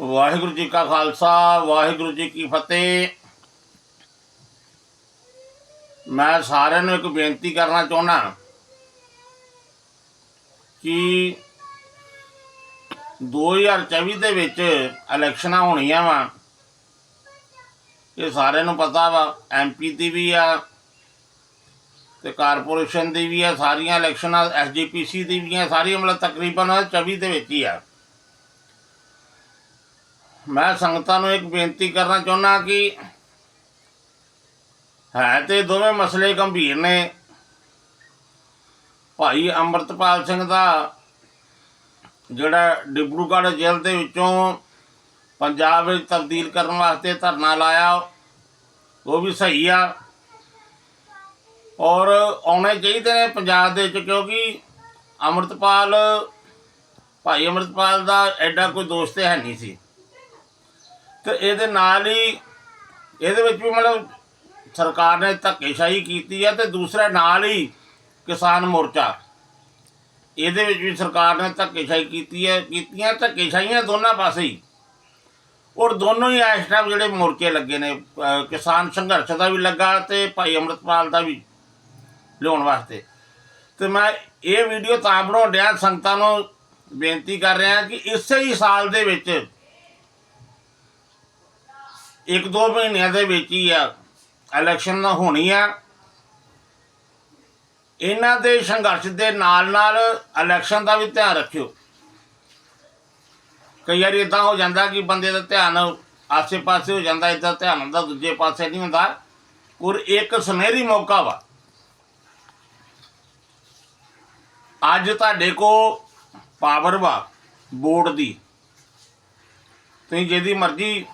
ਵਾਹਿਗੁਰੂ ਜੀ ਕਾ ਖਾਲਸਾ, ਵਾਹਿਗੁਰੂ ਜੀ ਕੀ ਫਤਿਹ। ਮੈਂ ਸਾਰਿਆਂ ਨੂੰ ਇੱਕ ਬੇਨਤੀ ਕਰਨਾ ਚਾਹੁੰਦਾ ਕਿ 2024 ਦੇ ਵਿੱਚ ਇਲੈਕਸ਼ਨਾਂ ਹੋਣੀਆਂ ਵਾ। ਇਹ ਸਾਰਿਆਂ ਨੂੰ ਪਤਾ ਵਾ ਐਮਪੀ ਦੀ ਵੀ ਆ ਤੇ ਕਾਰਪੋਰੇਸ਼ਨ ਦੀ ਵੀ ਆ, ਸਾਰੀਆਂ ਇਲੈਕਸ਼ਨਾਂ ਐਸਜੀਪੀਸੀ ਦੀ ਵੀ ਆ, ਸਾਰੀਆਂ ਮਤਲਬ ਤਕਰੀਬਨ 24 ਦੇ ਵਿੱਚ ਹੀ ਆ। ਮੈਂ ਸੰਗਤਾਂ ਨੂੰ ਇੱਕ ਬੇਨਤੀ ਕਰਨਾ ਚਾਹੁੰਦਾ ਕਿ ਹੈ ਤੇ ਦੋਵੇਂ ਮਸਲੇ ਗੰਭੀਰ ਨੇ। ਭਾਈ ਅੰਮ੍ਰਿਤਪਾਲ ਸਿੰਘ ਦਾ ਜਿਹੜਾ ਡਿਬਰੂਗੜ੍ਹ ਜੇਲ੍ਹ ਦੇ ਵਿੱਚੋਂ ਪੰਜਾਬ ਵਿੱਚ ਤਬਦੀਲ ਕਰਨ ਵਾਸਤੇ ਧਰਨਾ ਲਾਇਆ, ਉਹ ਵੀ ਸਹੀ ਆ। ਔਰ ਆਉਣੇ ਚਾਹੀਦੇ ਨੇ ਪੰਜਾਬ ਦੇ ਵਿੱਚ ਕਿਉਂਕਿ ਅੰਮ੍ਰਿਤਪਾਲ, ਭਾਈ ਅੰਮ੍ਰਿਤਪਾਲ ਦਾ ਐਡਾ ਕੋਈ ਦੋਸਤ ਹੈ ਨਹੀਂ ਸੀ। ਤੇ ਇਹਦੇ ਨਾਲ ਹੀ ਇਹਦੇ ਵਿੱਚ ਵੀ ਮਤਲਬ ਸਰਕਾਰ ਨੇ ਧੱਕੇਸ਼ਾਹੀ ਕੀਤੀ ਹੈ ਤੇ ਦੂਸਰਾ ਨਾਲ ਹੀ ਕਿਸਾਨ ਮੋਰਚਾ। ਇਹਦੇ ਵਿੱਚ ਵੀ ਸਰਕਾਰ ਨੇ ਧੱਕੇਸ਼ਾਹੀ ਕੀਤੀ ਹੈ ਕੀਤੀਆਂ ਧੱਕੇਸ਼ਾਹੀਆਂ ਦੋਨਾਂ ਪਾਸੇ ਹੀ। ਔਰ ਦੋਨੋਂ ਹੀ ਇਸ ਟਾਈਮ ਜਿਹੜੇ ਮੋਰਚੇ ਲੱਗੇ ਨੇ ਕਿਸਾਨ ਸੰਘਰਸ਼ ਦਾ ਵੀ ਲੱਗਾ ਤੇ ਭਾਈ ਅੰਮ੍ਰਿਤਪਾਲ ਦਾ ਵੀ ਲਿਆਉਣ ਵਾਸਤੇ। ਤੇ ਮੈਂ ਇਹ ਵੀਡੀਓ ਤਾਂ ਬਣਾਉਣ ਡਿਆ, ਸੰਗਤਾਂ ਨੂੰ ਬੇਨਤੀ ਕਰ ਰਿਹਾ ਕਿ ਇਸੇ ਹੀ ਸਾਲ ਦੇ ਵਿੱਚ ਇੱਕ ਦੋ ਮਹੀਨਿਆਂ ਦੇ ਵਿੱਚ ਹੀ ਆ ਇਲੈਕਸ਼ਨ ਹੋਣੀ ਆ। ਇਹਨਾਂ ਦੇ ਸੰਘਰਸ਼ ਦੇ ਨਾਲ ਨਾਲ ਇਲੈਕਸ਼ਨ ਦਾ ਵੀ ਧਿਆਨ ਰੱਖਿਓ। ਕਈ ਵਾਰੀ ਇਦਾਂ ਹੋ ਜਾਂਦਾ ਕਿ ਬੰਦੇ ਦਾ ਧਿਆਨ ਆਸੇ-ਪਾਸੇ ਹੋ ਜਾਂਦਾ ਇਦਾਂ ਧਿਆਨ ਹੁੰਦਾ, ਦੂਜੇ ਪਾਸੇ ਨਹੀਂ ਹੁੰਦਾ। ਔਰ ਇੱਕ ਸੁਨਹਿਰੀ ਮੌਕਾ ਵਾ। ਅੱਜ ਤੁਹਾਡੇ ਕੋ ਪਾਵਰ ਵਾ, ਵੋਟ ਦੀ। ਤੁਸੀਂ ਜਿਹਦੀ ਮਰਜ਼ੀ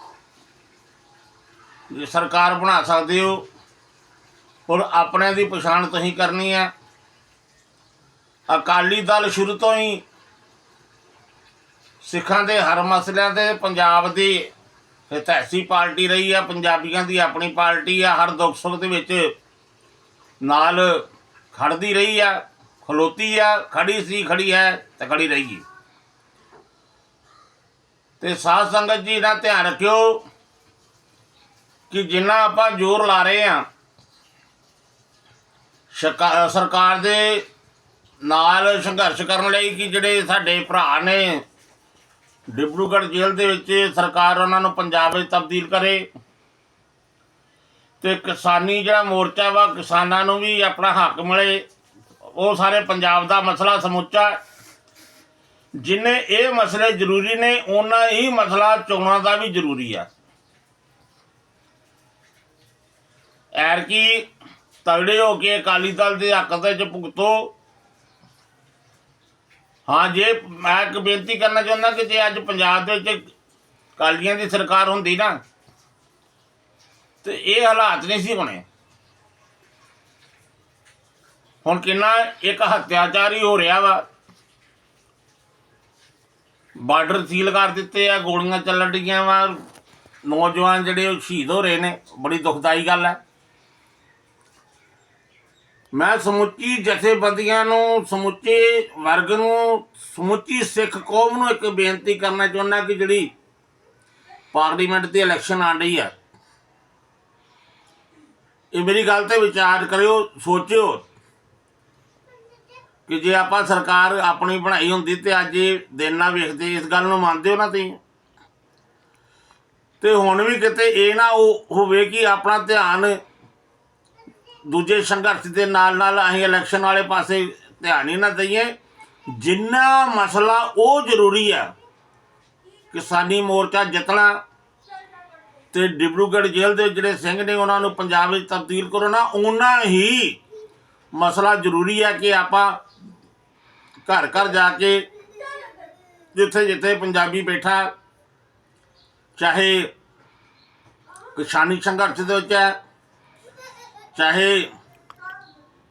ਸਰਕਾਰ ਬਣਾ ਸਕਦੇ ਹੋ। ਔਰ ਆਪਣੇ ਦੀ ਪਛਾਣ ਤੁਸੀਂ ਕਰਨੀ ਹੈ ਅਕਾਲੀ ਦਲ ਸ਼ੁਰੂ ਤੋਂ ਹੀ ਸਿੱਖਾਂ ਦੇ ਹਰ ਮਸਲਿਆਂ ਤੇ ਪੰਜਾਬ ਦੀ ਹਿਤੈਸ਼ੀ ਪਾਰਟੀ ਰਹੀ ਆ। ਪੰਜਾਬੀਆਂ ਦੀ ਆਪਣੀ ਪਾਰਟੀ ਆ। ਹਰ ਦੁੱਖ ਸੁੱਖ ਦੇ ਵਿੱਚ ਨਾਲ ਖੜਦੀ ਰਹੀ ਆ। ਖਲੋਤੀ ਆ। ਖੜੀ ਸੀ ਖੜੀ ਹੈ ਤੇ ਖੜੀ ਰਹੀ। ਤੇ ਸਾਧ ਸੰਗਤ ਜੀ ਦਾ ਧਿਆਨ ਰੱਖਿਓ। ਕਿ ਜਿੰਨਾ ਆਪਾਂ ਜ਼ੋਰ ਲਾ ਰਹੇ ਆ ਸ਼ਕਾ- ਸਰਕਾਰ ਦੇ ਨਾਲ ਸੰਘਰਸ਼ ਕਰਨ ਲਈ ਕਿ ਜਿਹੜੇ ਸਾਡੇ ਭਰਾ ਨੇ, ਡਿਬਰੂਗੜ੍ਹ ਜੇਲ੍ਹ ਦੇ ਵਿੱਚ ਸਰਕਾਰ ਉਹਨਾਂ ਨੂੰ ਪੰਜਾਬ ਵਿੱਚ ਤਬਦੀਲ ਕਰੇ ਤੇ ਕਿਸਾਨੀ ਜਿਹੜਾ ਮੋਰਚਾ ਵਾ, ਕਿਸਾਨਾਂ ਨੂੰ ਵੀ ਆਪਣਾ ਹੱਕ ਮਿਲੇ। ਉਹ ਸਾਰੇ ਪੰਜਾਬ ਦਾ ਮਸਲਾ ਸਮੁੱਚਾ ਜਿੰਨੇ ਇਹ ਮਸਲੇ ਜ਼ਰੂਰੀ ਨੇ, ਉਹਨਾਂ ਹੀ ਮਸਲਾ ਚੋਣਾਂ ਦਾ ਵੀ ਜ਼ਰੂਰੀ ਆ। ਐਰਕੀ ਤਗੜੇ ਹੋ ਕੇ ਅਕਾਲੀ ਦਲ ਦੇ ਹੱਕ ਦੇ ਚ ਭੁਗਤੋ। ਹਾਂ, ਜੇ ਮੈਂ ਇੱਕ ਬੇਨਤੀ ਕਰਨਾ ਚਾਹੁੰਦਾ ਕਿ ਜੇ ਅੱਜ ਪੰਜਾਬ ਦੇ ਵਿੱਚ ਕਾਲੀਆਂ ਦੀ ਸਰਕਾਰ ਹੁੰਦੀ ਨਾ, ਤੇ ਇਹ ਹਾਲਾਤ ਨਹੀਂ ਸੀ ਹੋਣੇ ਹੁਣ ਕਿੰਨਾ ਇੱਕ ਹੱਤਿਆਚਾਰ ਹੀ ਹੋ ਰਿਹਾ ਵਾ। ਬਾਰਡਰ ਸੀਲ ਕਰ ਦਿੱਤੇ ਆ, ਗੋਲੀਆਂ ਚੱਲਣ ਡੀਆਂ ਵਾ। ਨੌਜਵਾਨ ਜਿਹੜੇ ਸ਼ਹੀਦ ਹੋ ਰਹੇ ਨੇ, ਬੜੀ ਦੁਖਦਾਈ ਗੱਲ ਹੈ। ਮੈਂ ਸਮੁੱਚੀ ਜਥੇਬੰਦੀਆਂ ਨੂੰ, ਸਮੁੱਚੇ ਵਰਗ ਨੂੰ, ਸਮੁੱਚੀ ਸਿੱਖ ਕੌਮ ਨੂੰ ਇੱਕ ਬੇਨਤੀ ਕਰਨਾ ਚਾਹੁੰਦਾ ਕਿ ਜਿਹੜੀ ਪਾਰਲੀਮੈਂਟ ਦੀ ਇਲੈਕਸ਼ਨ ਆ ਰਹੀ ਹੈ ਇਹ ਮੇਰੀ ਗੱਲ ਤੇ ਵਿਚਾਰ ਕਰਿਓ, ਸੋਚਿਓ ਕਿ ਜੇ ਆਪਾਂ ਸਰਕਾਰ ਆਪਣੀ ਬਣਾਈ ਹੁੰਦੀ ਤੇ ਅੱਜ ਇਹ ਦਿਨ ਨਾ ਵੇਖਦੇ, ਇਸ ਗੱਲ ਨੂੰ ਮੰਨਦੇ ਹੋ ਨਾ ਤੁਸੀਂ? ਤੇ ਹੁਣ ਵੀ ਕਿਤੇ ਇਹ ਨਾ ਹੋਵੇ ਕਿ ਆਪਣਾ ਧਿਆਨ ਦੂਜੇ ਸੰਘਰਸ਼ ਦੇ ਨਾਲ ਨਾਲ ਅਸੀਂ ਇਲੈਕਸ਼ਨ ਵਾਲੇ ਪਾਸੇ ਧਿਆਨ ਹੀ ਨਾ ਦਈਏ। ਜਿੰਨਾ ਮਸਲਾ ਉਹ ਜ਼ਰੂਰੀ ਆ ਕਿਸਾਨੀ ਮੋਰਚਾ ਜਿੱਤਣਾ ਤੇ ਡਿਬਰੂਗੜ੍ਹ ਜੇਲ੍ਹ ਦੇ ਜਿਹੜੇ ਸਿੰਘ ਨੇ ਉਹਨਾਂ ਨੂੰ ਪੰਜਾਬ ਵਿੱਚ ਤਬਦੀਲ ਕਰੋ ਨਾ ਉਹਨਾਂ ਹੀ ਮਸਲਾ ਜ਼ਰੂਰੀ ਹੈ ਕਿ ਆਪਾਂ ਘਰ ਘਰ ਜਾ ਕੇ ਜਿੱਥੇ ਜਿੱਥੇ ਪੰਜਾਬੀ ਬੈਠਾ, ਚਾਹੇ ਕਿਸਾਨੀ ਸੰਘਰਸ਼ ਦੇ ਵਿੱਚ ਹੈ ਚਾਹੇ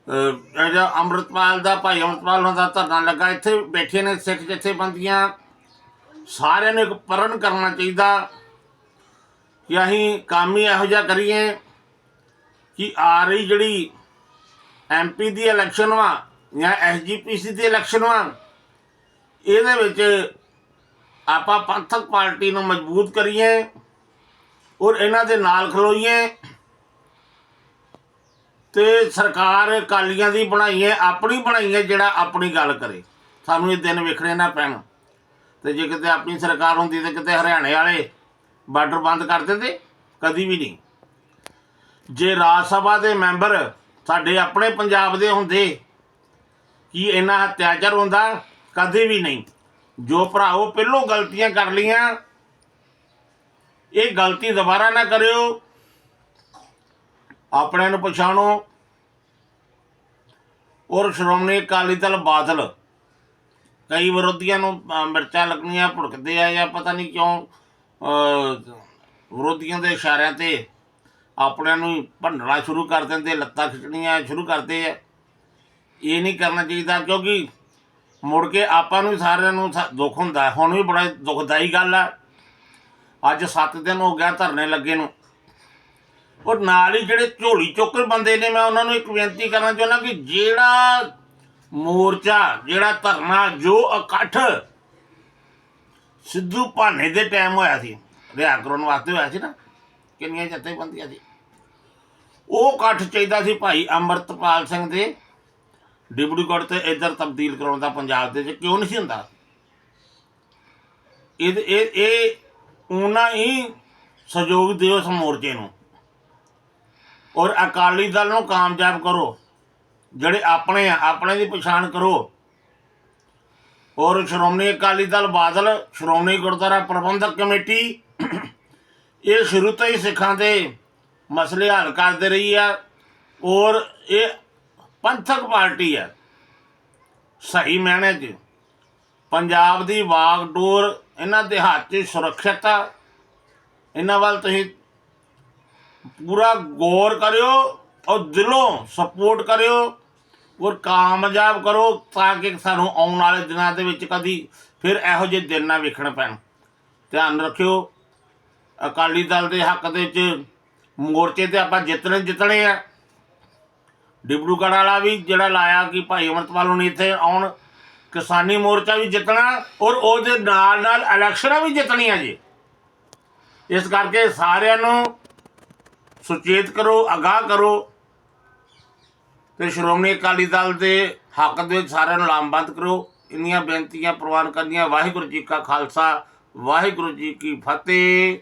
ਅਹ, ਇਹ ਜਿਹੜਾ ਅੰਮ੍ਰਿਤਪਾਲ ਦਾ ਭਾਈ ਅੰਮ੍ਰਿਤਪਾਲ ਦਾ ਧਰਨਾ ਲੱਗਾ ਇੱਥੇ ਬੈਠੇ ਨੇ ਸਿੱਖ ਜਥੇਬੰਦੀਆਂ। ਸਾਰਿਆਂ ਨੂੰ ਇੱਕ ਪਰਨ ਕਰਨਾ ਚਾਹੀਦਾ ਕਿ ਅਸੀਂ ਕੰਮ ਹੀ ਇਹੋ ਜਿਹਾ ਕਰੀਏ ਕਿ ਆ ਰਹੀ ਜਿਹੜੀ ਐਮਪੀ ਦੀ ਇਲੈਕਸ਼ਨ ਵਾ ਜਾਂ ਐਸਜੀਪੀਸੀ ਦੀ ਇਲੈਕਸ਼ਨ ਵਾ ਇਹਦੇ ਵਿੱਚ ਆਪਾਂ ਪੰਥਕ ਪਾਰਟੀ ਨੂੰ ਮਜ਼ਬੂਤ ਕਰੀਏ ਔਰ ਇਹਨਾਂ ਦੇ ਨਾਲ ਖਲੋਈਏ। ਤੇ ਸਰਕਾਰ ਅਕਾਲੀਆਂ ਦੀ ਬਣਾਈ ਹੈ, ਆਪਣੀ ਬਣਾਈ ਹੈ ਜਿਹੜਾ ਆਪਣੀ ਗੱਲ ਕਰੇ। ਸਾਨੂੰ ਇਹ ਦਿਨ ਵੇਖਣੇ ਨਾ ਪੈਣ। ਤੇ ਜੇ ਕਿਤੇ ਆਪਣੀ ਸਰਕਾਰ ਹੁੰਦੀ ਤੇ ਕਿਤੇ ਹਰਿਆਣੇ ਵਾਲੇ ਬਾਰਡਰ ਬੰਦ ਕਰ ਦਿੰਦੇ, ਕਦੀ ਵੀ ਨਹੀਂ। ਜੇ ਰਾਜ ਸਭਾ ਦੇ ਮੈਂਬਰ ਸਾਡੇ ਆਪਣੇ ਪੰਜਾਬ ਦੇ ਹੁੰਦੇ, ਕੀ ਇਹਨਾਂ ਅਤਿਆਚਾਰ ਹੁੰਦਾ? ਕਦੇ ਵੀ ਨਹੀਂ। ਜੋ ਭਰਾਓ ਪਹਿਲੋਂ ਗਲਤੀਆਂ ਕਰ ਲੀਆਂ ਇਹ ਗਲਤੀ ਦੁਬਾਰਾ ਨਾ ਕਰਿਓ। ਆਪਣੇ ਨੂੰ ਪਛਾਣੋ। ਔਰ ਸ਼੍ਰੋਮਣੀ ਅਕਾਲੀ ਦਲ ਬਾਦਲ ਕਈ ਵਿਰੋਧੀਆਂ ਨੂੰ ਮਿਰਚਾਂ ਲੱਗਣੀਆਂ, ਭੁੜਕਦੇ ਆ ਜਾਂ ਪਤਾ ਨਹੀਂ ਕਿਉਂ ਵਿਰੋਧੀਆਂ ਦੇ ਇਸ਼ਾਰਿਆਂ ਤੇ ਆਪਣਿਆਂ ਨੂੰ ਹੀ ਭੰਡਣਾ ਸ਼ੁਰੂ ਕਰ ਦਿੰਦੇ, ਲੱਤਾਂ ਖਿੱਚਣੀਆਂ ਸ਼ੁਰੂ ਕਰਦੇ ਆ। ਇਹ ਨਹੀਂ ਕਰਨਾ ਚਾਹੀਦਾ ਕਿਉਂਕਿ ਮੁੜ ਕੇ ਆਪਾਂ ਨੂੰ ਸਾਰਿਆਂ ਨੂੰ ਦੁੱਖ ਹੁੰਦਾ। ਹੁਣ ਵੀ ਬੜਾ ਦੁਖਦਾਈ ਗੱਲ ਆ। ਅੱਜ 7 ਦਿਨ ਹੋ ਗਿਆ ਧਰਨੇ ਲੱਗੇ ਨੂੰ। ਔਰ ਨਾਲ ਹੀ ਜਿਹੜੇ ਝੋਲੀ ਚੋਕਰ ਬੰਦੇ ਨੇ, ਮੈਂ ਉਹਨਾਂ ਨੂੰ ਇੱਕ ਬੇਨਤੀ ਕਰਨਾ ਚਾਹੁੰਦਾ ਕਿ ਜਿਹੜਾ ਮੋਰਚਾ, ਜਿਹੜਾ ਧਰਨਾ, ਜੋ ਇਕੱਠ ਸਿੱਧੂ ਭਾਨੇ ਦੇ ਟਾਈਮ ਹੋਇਆ ਸੀ ਰਿਆ ਕਰਾਉਣ ਵਾਸਤੇ ਹੋਇਆ ਸੀ ਨਾ, ਕਿੰਨੀਆਂ ਜਥੇਬੰਦੀਆਂ ਸੀ। ਉਹ ਇਕੱਠ ਚਾਹੀਦਾ ਸੀ ਭਾਈ ਅਮਰਤਪਾਲ ਸਿੰਘ ਦੇ ਡਿਬੜੂਗੜ੍ਹ ਤੇ ਇੱਧਰ ਤਬਦੀਲ ਕਰਾਉਣ ਦਾ ਪੰਜਾਬ ਦੇ ਵਿੱਚ, ਕਿਉਂ ਨਹੀਂ ਸੀ ਹੁੰਦਾ? ਇਹ ਇਹ ਇਹ, ਉਹਨਾਂ ਹੀ ਸਹਿਯੋਗ ਦਿਓ ਉਸ ਮੋਰਚੇ ਨੂੰ। ਔਰ ਅਕਾਲੀ ਦਲ ਨੂੰ ਕਾਮਯਾਬ ਕਰੋ। ਜਿਹੜੇ ਆਪਣੇ ਆ, ਆਪਣੇ ਦੀ ਪਛਾਣ ਕਰੋ। ਔਰ ਸ਼੍ਰੋਮਣੀ ਅਕਾਲੀ ਦਲ ਬਾਦਲ, ਸ਼੍ਰੋਮਣੀ ਗੁਰਦੁਆਰਾ ਪ੍ਰਬੰਧਕ ਕਮੇਟੀ, ਇਹ ਸ਼ੁਰੂ ਤੋਂ ਹੀ ਸਿੱਖਾਂ ਦੇ ਮਸਲੇ ਹੱਲ ਕਰਦੇ ਰਹੀ ਆ। ਔਰ ਇਹ ਪੰਥਕ ਪਾਰਟੀ ਹੈ ਸਹੀ ਮਾਇਨੇ 'ਚ ਪੰਜਾਬ ਦੀ ਵਾਗਡੋਰ, ਇਹਨਾਂ ਦੇ ਹੱਥ 'ਚ ਸੁਰੱਖਿਅਤ ਆ। ਇਹਨਾਂ ਵੱਲ ਤੁਸੀਂ ਪੂਰਾ ਗੌਰ ਕਰਿਓ ਔਰ ਦਿਲੋਂ ਸਪੋਰਟ ਕਰਿਓ ਔਰ ਕਾਮਯਾਬ ਕਰੋ ਤਾਂ ਕਿ ਸਾਨੂੰ ਆਉਣ ਵਾਲੇ ਦਿਨਾਂ ਦੇ ਵਿੱਚ ਕਦੀ ਫਿਰ ਇਹੋ ਜਿਹੇ ਦਿਨ ਨਾ ਵੇਖਣ ਪੈਣ। ਧਿਆਨ ਰੱਖਿਓ, ਅਕਾਲੀ ਦਲ ਦੇ ਹੱਕ ਦੇ ਵਿੱਚ ਮੋਰਚੇ ਤੇ ਆਪਾਂ ਜਿੱਤਣੇ ਜਿੱਤਣੇ ਆ। ਡਿਬਰੂਗੜ੍ਹ ਵਾਲਾ ਵੀ ਜਿਹੜਾ ਲਾਇਆ ਕਿ ਭਾਈ ਅਮਰਤਪਾਲ ਨੂੰ ਇੱਥੇ ਆਉਣ, ਕਿਸਾਨੀ ਮੋਰਚਾ ਵੀ ਜਿੱਤਣਾ ਔਰ ਉਹਦੇ ਨਾਲ ਨਾਲ ਇਲੈਕਸ਼ਨਾਂ ਵੀ ਜਿੱਤਣੀਆਂ ਜੀ। ਇਸ ਕਰਕੇ ਸਾਰਿਆਂ ਨੂੰ ਸੁਚੇਤ ਕਰੋ, ਅਗਾਹ ਕਰੋ। ਤੇ ਸ਼੍ਰੋਮਣੀ ਅਕਾਲੀ ਦਲ ਦੇ ਹੱਕ ਦੇ ਵਿੱਚ ਸਾਰਿਆਂ ਨੂੰ ਲਾਮਬੰਦ ਕਰੋ। ਇੰਨੀਆਂ ਬੇਨਤੀਆਂ ਪ੍ਰਵਾਨ ਕਰਨੀਆਂ। ਵਾਹਿਗੁਰੂ ਜੀ ਕਾ ਖਾਲਸਾ, ਵਾਹਿਗੁਰੂ ਜੀ ਕੀ ਫਤਿਹ।